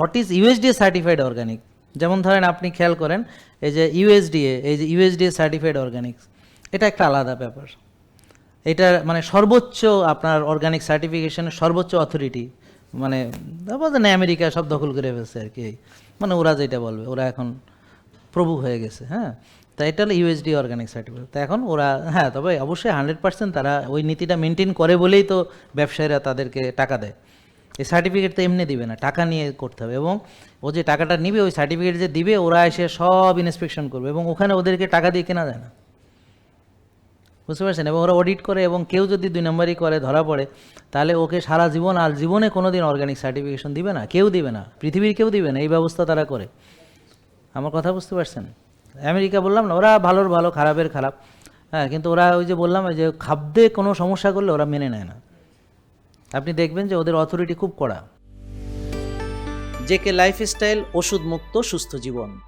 What is USDA certified organic যেমন ধরেন আপনি খেয়াল করেন, এই যে ইউএসডিএ এই যে ইউএসডিএ সার্টিফাইড অর্গানিক্স এটা একটা আলাদা ব্যাপার। এটা মানে সর্বোচ্চ আপনার অর্গানিক সার্টিফিকেশনের সর্বোচ্চ অথরিটি মানে বলতে আমেরিকা সব দখল করে ফেলছে আর কি। মানে ওরা যেটা বলবে, ওরা এখন প্রভু হয়ে গেছে হ্যাঁ? তা এটা হলো ইউএসডি অর্গানিক সার্টিফিকেট তা এখন ওরা হ্যাঁ তবে অবশ্যই হান্ড্রেড পার্সেন্ট তারা ওই নীতিটা মেনটেন করে বলেই তো ব্যবসায়ীরা তাদেরকে টাকা দেয়। এই সার্টিফিকেট তো এমনি দিবে না, টাকা নিয়ে করতে হবে এবং ও যে টাকাটা নিবে, ওই সার্টিফিকেট যে দিবে, ওরা এসে সব ইন্সপেকশন করবে এবং ওখানে ওদেরকে টাকা দিয়ে কেনা যায় না। বুঝতে পারছেন? এবং ওরা অডিট করে এবং কেউ যদি দুই নম্বরই করে, ধরা পড়ে, তাহলে ওকে সারা জীবন আর জীবনে কোনো দিন অর্গানিক সার্টিফিকেশন দিবে না, কেউ দিবে না, পৃথিবীর কেউ দিবে না, এই ব্যবস্থা তারা করে। আমার কথা বুঝতে পারছেন? আমেরিকা বললাম না, ওরা ভালোর ভালো, খারাপের খারাপ। হ্যাঁ কিন্তু ওরা ওই যে বললাম যে খাদ্যে কোনো সমস্যা করলে ওরা মেনে নেয় না। আপনি দেখবেন যে ওদের অথরিটি খুব কড়া। জেকে লাইফস্টাইল ওষুধ মুক্ত সুস্থ জীবন।